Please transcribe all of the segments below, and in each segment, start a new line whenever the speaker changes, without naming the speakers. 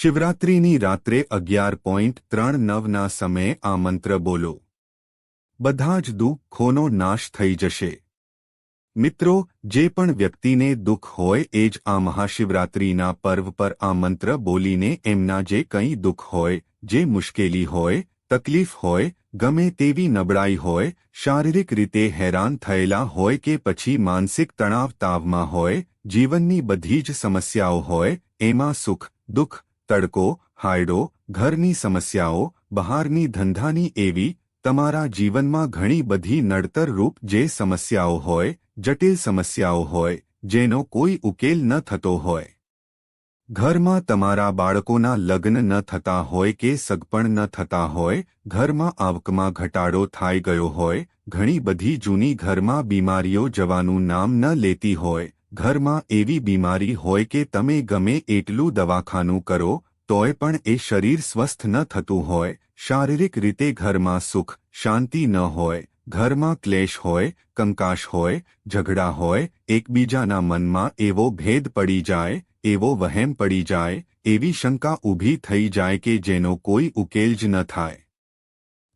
શિવરાત્રિની રાત્રે અગિયાર પોઈન્ટ ત્રણ નવના સમયે આ મંત્ર બોલો. બધા જ દુઃખોનો નાશ થઈ જશે. મિત્રો, જે પણ વ્યક્તિને દુઃખ હોય એ જ આ મહાશિવરાત્રિના પર્વ પર આ મંત્ર બોલીને એમના જે કંઈ દુઃખ હોય, જે મુશ્કેલી હોય, તકલીફ હોય, ગમે તેવી નબળાઈ હોય, શારીરિક રીતે હેરાન થયેલા હોય કે પછી માનસિક તણાવ તાવમાં હોય, જીવનની બધી જ સમસ્યાઓ હોય, એમાં સુખ, દુઃખ તડકો, હાયડો, ઘરની સમસ્યાઓ, બહારની ધંધાની એવી તમારા જીવનમાં ઘણી બધી નડતરરૂપ જે સમસ્યાઓ હોય, જટિલ સમસ્યાઓ હોય, જેનો કોઈ ઉકેલ ન થતો હોય. ઘરમાં તમારા બાળકોના લગ્ન ન થતા હોય કે સગપણ ન થતા હોય, ઘરમાં આવકમાં ઘટાડો થાય ગયો હોય, ઘણી બધી જૂની ઘરમાં બીમારીઓ જવાનું નામ ન લેતી હોય ઘરમાં એવી બીમારી હોય કે તમે ગમે એટલું દવાખાનું કરો, તોય પણ એ શરીર સ્વસ્થ ન થતું હોય, શારીરિક રીતે ઘરમાં સુખ, શાંતિ ન હોય, ઘરમાં ક્લેશ હોય કંકાશ હોય, ઝઘડા હોય, એકબીજાના મનમાં એવો ભેદ પડી જાય, એવો વહેમ પડી જાય, એવી શંકા ઊભી થઈ જાય કે જેનો કોઈ ઉકેલ જ ન થાય.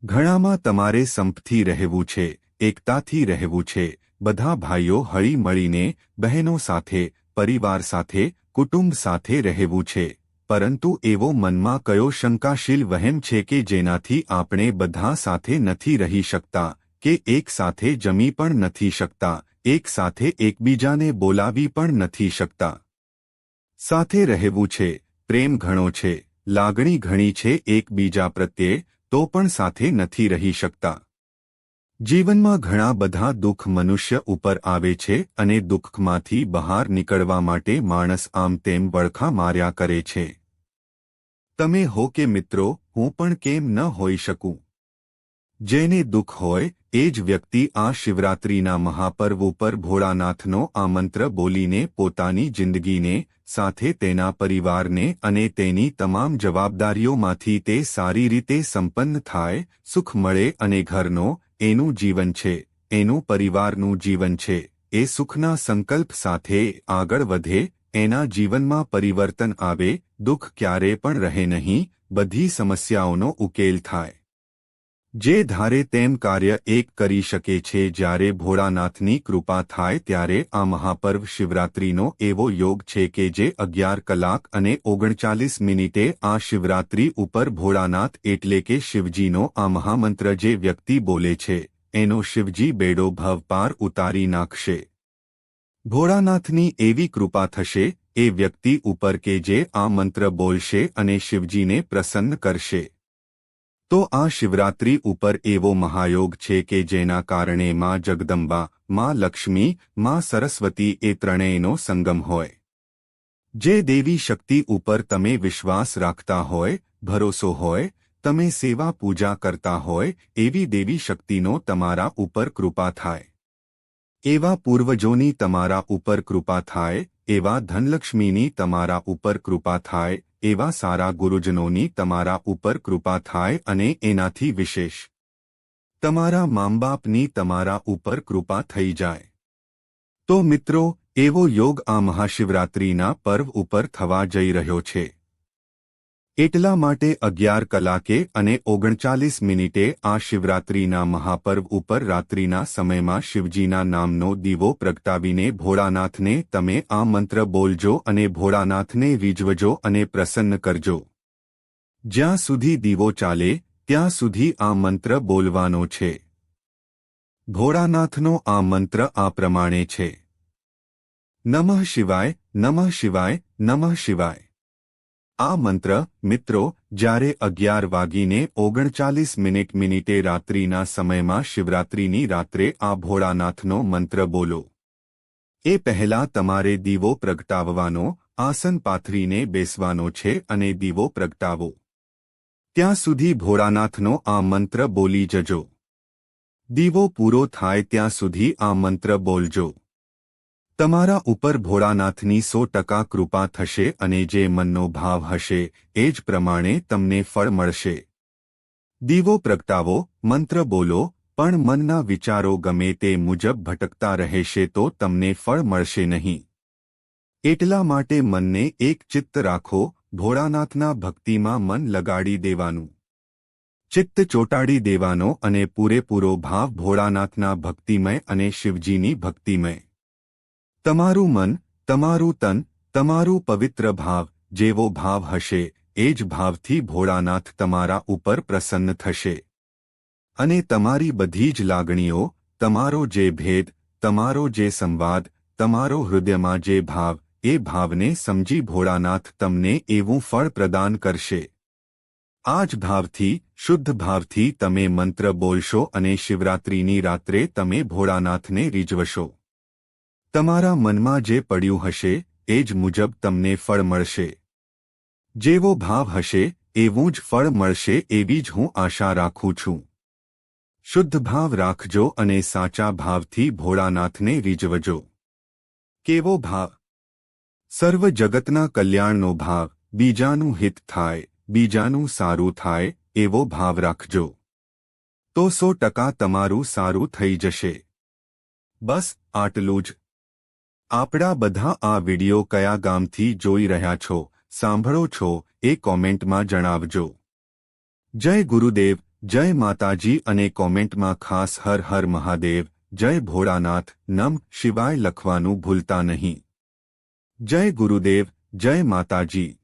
ઘણામાં તમારે સંપથી રહેવું છે, એકતાથી રહેવું છે બધા ભાઈઓ હળી મળીને બહેનો સાથે, પરિવાર સાથે, કુટુંબ સાથે રહેવું છે. પરંતુ એવો મનમાં કયો શંકાશીલ વહેમ છે કે જેનાથી આપણે બધા સાથે નથી રહી શકતા, કે એક સાથે જમી પણ નથી શકતા, એક સાથે એકબીજાને બોલાવી પણ નથી શકતા. સાથે રહેવું છે, પ્રેમ ઘણો છે, લાગણી ઘણી છે, એકબીજા પ્રત્યે, તો પણ સાથે નથી રહી શકતા. જીવનમાં ઘણા બધા દુઃખ મનુષ્ય ઉપર આવે છે અને દુઃખમાંથી બહાર નીકળવા માટે માણસ આમ તેમ વળખા માર્યા કરે છે. તમે હો કે મિત્રો, હું પણ કેમ ન હોઈ શકું? જેને દુઃખ હોય, એ જ વ્યક્તિ આ શિવરાત્રિના મહાપર્વ ઉપર ભોળાનાથનો આ મંત્ર બોલીને પોતાની જિંદગીને, સાથે તેના પરિવારને અને તેની તમામ જવાબદારીઓમાંથી તે સારી રીતે સંપન્ન થાય, સુખ મળે અને ઘરનો એનું જીવન છે, એનું પરિવારનું જીવન છે, એ સુખના સંકલ્પ સાથે આગળ વધે, એના જીવનમાં પરિવર્તન આવે, દુઃખ ક્યારે પણ રહે નહીં, બધી સમસ્યાઓનો ઉકેલ થાય. જે ધારે તેમ કાર્ય એક કરી શકે છે જ્યારે ભોળાનાથની કૃપા થાય ત્યારે આ મહાપર્વ શિવરાત્રિનો એવો યોગ છે કે જે અગિયાર કલાક અને ઓગણચાલીસ મિનિટે આ શિવરાત્રિ ઉપર ભોળાનાથ એટલે કે શિવજીનો આ મહામંત્ર જે વ્યક્તિ બોલે છે, એનો શિવજી બેડો ભવ પાર ઉતારી નાખશે. ભોળાનાથની એવી કૃપા થશે, એ વ્યક્તિ ઉપર કે જે આ મંત્ર બોલશે અને શિવજીને પ્રસન્ન કરશે. તો આ શિવરાત્રી ઉપર એવો મહાયોગ છે કે જેના કારણે માં જગદંબા, માં લક્ષ્મી, માં સરસ્વતી એ ત્રણેયનો સંગમ હોય. જે દેવી શક્તિ ઉપર તમે વિશ્વાસ રાખતા હોય, ભરોસો હોય, તમે સેવા પૂજા કરતા હોય, એવી દેવી શક્તિનો તમારા ઉપર કૃપા થાય. એવા પૂર્વજોની તમારા ઉપર કૃપા થાય એવા ધનલક્ષ્મીની તમારા ઉપર કૃપા થાય, એવા સારા ગુરુજનોની તમારા ઉપર કૃપા થાય અને એનાથી વિશેષ. તમારા મામબાપની તમારા ઉપર કૃપા થઈ જાય. તો મિત્રો, એવો યોગ આ મહાશિવરાત્રિના પર્વ ઉપર થવા જઈ રહ્યો છે. એટલા માટે અગિયાર કલાકે અને ઓગણચાલીસ મિનિટે આ શિવરાત્રિના મહાપર્વ ઉપર રાત્રિના સમયમાં શિવજીના નામનો દીવો પ્રગટાવીને ભોળાનાથને તમે આ મંત્ર બોલજો અને ભોળાનાથને રીઝવજો અને પ્રસન્ન કરજો. જ્યાં સુધી દીવો ચાલે, ત્યાં સુધી આ મંત્ર બોલવાનો છે. ભોળાનાથનો આ મંત્ર આ પ્રમાણે છે. નમઃ શિવાય નમઃ શિવાય નમઃ શિવાય. આ મંત્ર, મિત્રો, જ્યારે અગિયાર વાગીને ઓગણચાલીસ મિનિટ મિનિટે રાત્રિના સમયમાં શિવરાત્રિની રાત્રે આ ભોળાનાથનો મંત્ર બોલો. એ પહેલા તમારે દીવો પ્રગટાવવાનો, આસન પાથરીને બેસવાનો છે અને દીવો પ્રગટાવો. ત્યાં સુધી ભોળાનાથનો આ મંત્ર બોલી જજો. દીવો પૂરો થાય ત્યાં સુધી આ મંત્ર બોલજો. તમારા ઉપર ભોળાનાથની સો ટકા કૃપા થશે અને જે મનનો ભાવ હશે, એ જ પ્રમાણે તમને ફળ મળશે. દીવો પ્રગટાવો, મંત્ર બોલો, પણ મનના વિચારો ગમે તે મુજબ ભટકતા રહેશે તો તમને ફળ મળશે નહીં. એટલા માટે મનને એક ચિત્ત રાખો, ભોળાનાથના ભક્તિમાં મન લગાડી દેવાનું. ચિત્ત ચોટાડી દેવાનો અને પૂરેપૂરો ભાવ ભોળાનાથના ભક્તિમય અને શિવજીની ભક્તિમય. તમારું મન, તમારું તન, તમારું પવિત્ર ભાવ, જેવો ભાવ હશે, એ જ ભાવથી ભોળાનાથ તમારા ઉપર પ્રસન્ન થશે. અને તમારી બધી જ લાગણીઓ, તમારો જે ભેદ, તમારો જે સંવાદ, તમારો હૃદયમાં જે ભાવ, એ ભાવને સમજી ભોળાનાથ તમને એવું ફળ પ્રદાન કરશે. આ જ ભાવથી, શુદ્ધ ભાવથી તમે મંત્ર બોલશો અને શિવરાત્રિની રાત્રે તમે ભોળાનાથને રીઝવશો. તમારા મનમાં જે પડ્યું હશે, એ જ મુજબ તમને ફળ મળશે. જેવો ભાવ હશે, એવું જ ફળ મળશે એવી જ હું આશા રાખું છું. શુદ્ધ ભાવ રાખજો અને સાચા ભાવથી ભોળાનાથને રીઝવજો. કેવો ભાવ? સર્વ જગતના કલ્યાણનો ભાવ, બીજાનું હિત થાય, બીજાનું સારું થાય, એવો ભાવ રાખજો. તો સો ટકા તમારું સારું થઈ જશે. બસ, આટલું જ. આપણા બધા આ વિડિયો કયા ગામથી જોઈ રહ્યા છો, સાંભળો છો, એ કોમેન્ટમાં જણાવજો. જય ગુરુદેવ, જય માતાજી અને કોમેન્ટમાં ખાસ હર હર મહાદેવ, જય ભોળાનાથ, નમ શિવાય લખવાનું ભૂલતા નહીં. જય ગુરુદેવ, જય માતાજી.